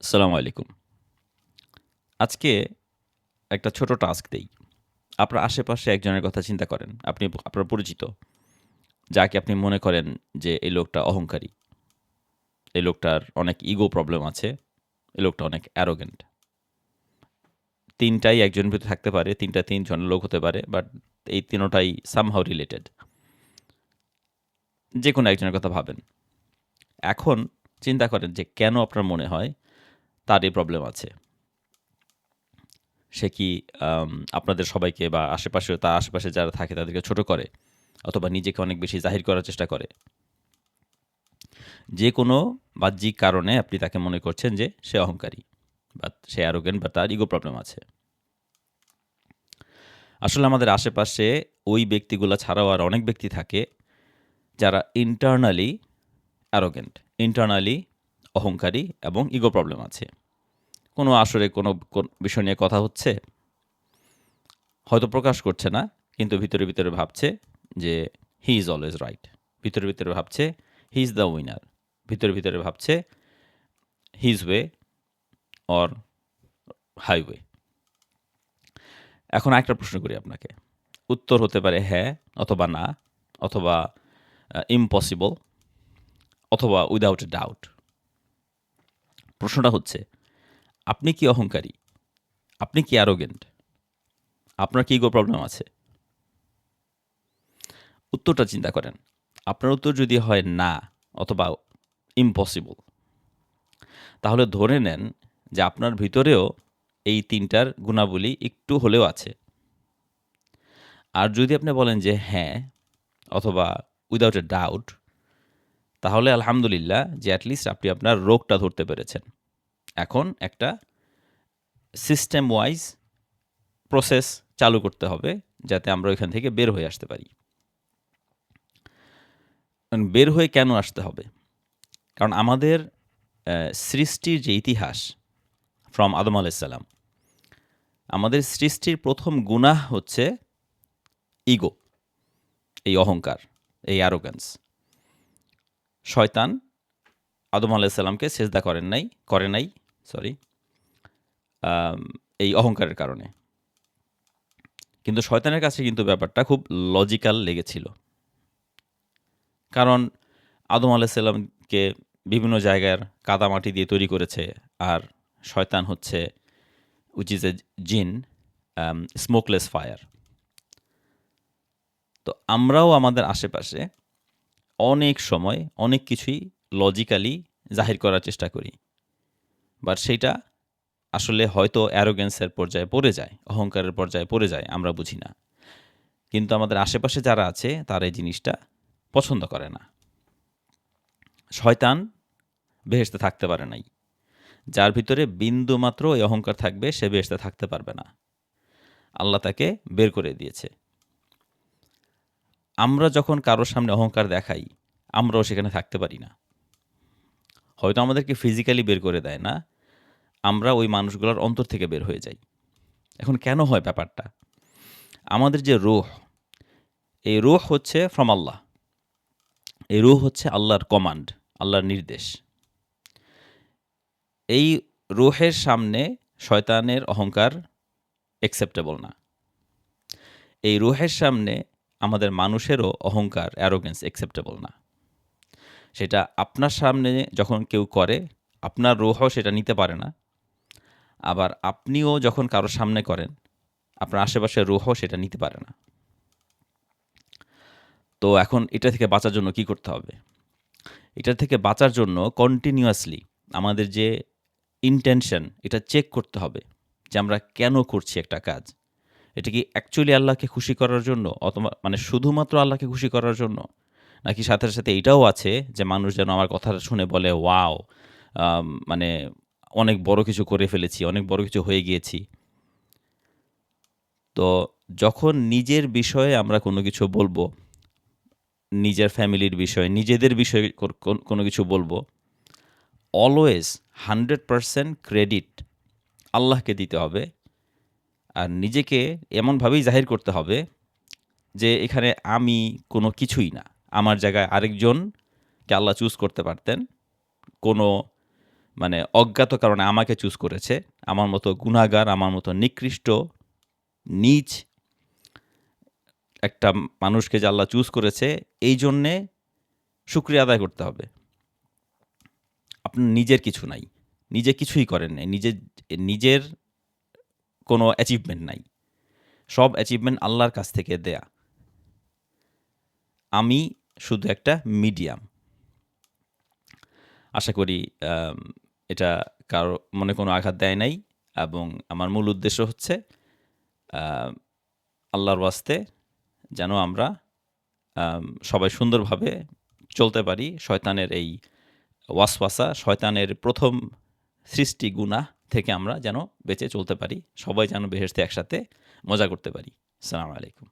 আসসালামু আলাইকুম। আজকে একটা ছোট টাস্ক দেই। আপনার আশেপাশে একজনের কথা চিন্তা করেন। আপনি আপনার পরিচিত, যাকে আপনি মনে করেন যে এই লোকটা অহংকারী। এই লোকটার অনেক ইগো প্রবলেম আছে। এই লোকটা অনেক অ্যারোগেন্ট। তিনটাই একজনের ভিতরে থাকতে পারে, তিনটা তিনজন লোক হতে পারে, বাট এই তিনোটাই সামহাউ রিলেটেড যে কোনো একজনের কথা ভাবেন। এখন চিন্তা করেন যে কেন আপনার মনে হয় তার এই প্রবলেম আছে। সে কি আপনাদের সবাইকে বা আশেপাশে তার আশেপাশে যারা থাকে তাদেরকে ছোট করে অথবা নিজেকে অনেক বেশি জাহির করার চেষ্টা করে? যে কোনো বাহ্যিক কারণে আপনি তাকে মনে করছেন যে সে অহংকারী বা সে অ্যারোগেন্ট বা তার ইগো প্রবলেম আছে। আসলে আমাদের আশেপাশে ওই ব্যক্তিগুলো ছাড়াও আর অনেক ব্যক্তি থাকে যারা ইন্টারনালি অ্যারোগেন্ট ইন্টারনালি অহংকারী এবং ইগো প্রবলেম আছে। কোনো আসরে কোনো বিষয় নিয়ে কথা হচ্ছে? হয়তো প্রকাশ করছে না, কিন্তু ভিতরে ভিতরে ভাবছে যে হি ইজ অলওয়েজ রাইট ভিতরে ভিতরে ভাবছে হি ইজ দ্য উইনার ভিতরে ভিতরে ভাবছে হিজ ওয়ে অর হাইওয়ে এখন একটা প্রশ্ন করি আপনাকে। উত্তর হতে পারে হ্যাঁ অথবা না, অথবা ইম্পসিবল অথবা উইদাউট ডাউট প্রশ্নটা হচ্ছে আপনি কি অহংকারী? আপনি কি অ্যারোগেন্ট আপনার কি ইগো প্রবলেম আছে? উত্তরটা চিন্তা করেন। আপনার উত্তর যদি হয় না অথবা ইম্পসিবল তাহলে ধরে নেন যে আপনার ভিতরেও এই তিনটার গুণাবলী একটু হলেও আছে। আর যদি আপনি বলেন যে হ্যাঁ অথবা উইদাউট এ ডাউট তাহলে আলহামদুলিল্লাহ যে অ্যাটলিস্ট আপনি আপনার রোগটা ধরতে পেরেছেন। এখন একটা সিস্টেম ওয়াইজ প্রসেস চালু করতে হবে যাতে আমরা ওইখান থেকে বের হয়ে আসতে পারি। বের হয়ে কেন আসতে হবে? কারণ আমাদের সৃষ্টির যে ইতিহাস ফ্রম আদম আলাইসাল্লাম আমাদের সৃষ্টির প্রথম গুনাহ হচ্ছে ইগো এই অহংকার, এই অ্যারোগ্যান্স শয়তান আদম আলাইসাল্লামকে সেজদা করেন নাই, করে নাই সরি এই অহংকারের কারণে। কিন্তু শয়তানের কাছে কিন্তু ব্যাপারটা খুব লজিক্যাল লেগেছিল। কারণ আদম আলাইসাল্লামকে বিভিন্ন জায়গার কাদামাটি দিয়ে তৈরি করেছে আর শয়তান হচ্ছে উইচ ইজ এ জিন স্মোকলেস ফায়ার তো আমরাও আমাদের আশেপাশে অনেক সময় অনেক কিছুই লজিক্যালি জাহির করার চেষ্টা করি। বাট সেইটা আসলে হয়তো অ্যারোগেন্সের পর্যায়ে পড়ে যায়, অহংকারের পর্যায়ে পড়ে যায়, আমরা বুঝি না। কিন্তু আমাদের আশেপাশে যারা আছে, তারা এই জিনিসটা পছন্দ করে না। শয়তান বেহেস্তে থাকতে পারে নাই। যার ভিতরে বিন্দু মাত্র এই অহংকার থাকবে, সে বেহেস্তে থাকতে পারবে না। আল্লাহ তাকে বের করে দিয়েছে। আমরা যখন কারোর সামনে অহংকার দেখাই, আমরাও সেখানে থাকতে পারি না। হয়তো আমাদেরকে ফিজিক্যালি বের করে দেয় না আমরা ওই মানুষগুলোর অন্তর থেকে বের হয়ে যাই। এখন কেন হয় ব্যাপারটা? আমাদের যে রুহ, এই রুহ হচ্ছে ফ্রম আল্লাহ। এই রুহ হচ্ছে আল্লাহর কমান্ড আল্লাহর নির্দেশ। এই রুহের সামনে শয়তানের অহংকার একসেপ্টেবল না। এই রুহের সামনে আমাদের মানুষেরও অহংকার অ্যারোগেন্স একসেপ্টেবল না। সেটা আপনার সামনে যখন কেউ করে, আপনার রুহও সেটা নিতে পারে না। আবার আপনিও যখন কারোর সামনে করেন, আপনার আশেপাশের রুহও সেটা নিতে পারে না। তো এখন এটা থেকে বাঁচার জন্য কি করতে হবে? এটার থেকে বাঁচার জন্য কন্টিনিউয়াসলি আমাদের যে ইন্টেনশন এটা চেক করতে হবে যে আমরা কেন করছি একটা কাজ। এটা কি অ্যাকচুয়ালি আল্লাহকে খুশি করার জন্য অথবা মানে শুধুমাত্র আল্লাহকে খুশি করার জন্য? নাকি সাথে সাথে এটাও আছে যে মানুষ যেন আমার কথাটা শুনে বলে ওয়াও মানে অনেক বড় কিছু করে ফেলেছি, অনেক বড় কিছু হয়ে গিয়েছি। তো যখন নিজের বিষয়ে আমরা কোনো কিছু বলব, নিজের ফ্যামিলির বিষয়ে, নিজেদের বিষয়ে কোন- কিছু বলব অলওয়েজ হান্ড্রেড পারসেন্ট ক্রেডিট আল্লাহকে দিতে হবে। আর নিজেকে এমনভাবেই জাহির করতে হবে যে এখানে আমি কোনো কিছুই না। আমার জায়গায় আরেকজনকে আল্লাহ চুজ করতে পারতেন, কোনো মানে অজ্ঞাত কারণে আমাকে চুজ করেছে। আমার মতো গুণাগার, আমার মতো নিকৃষ্ট, নিচ একটা মানুষকে যে আল্লাহ চুজ করেছে, এই জন্যে শুক্রিয়া আদায় করতে হবে। আপনার নিজের কিছু নাই। নিজে কিছুই করেন নাই। নিজের নিজের কোনো অ্যাচিভমেন্ট নাই। সব অ্যাচিভমেন্ট আল্লাহর কাছ থেকে দেয়া। আমি শুধু একটা মিডিয়াম আশা করি এটা কারও মনে কোনো আঘাত দেয় নাই এবং আমার মূল উদ্দেশ্য হচ্ছে আল্লাহর ওয়াস্তে যেন আমরা সবাই সুন্দরভাবে চলতে পারি। শয়তানের এই ওয়াসওয়াসা, শয়তানের প্রথম সৃষ্টি গুনাহ থেকে আমরা যেন বেঁচে চলতে পারি। সবাই যেন বেহেস্তে একসাথে মজা করতে পারি। আসসালামু আলাইকুম।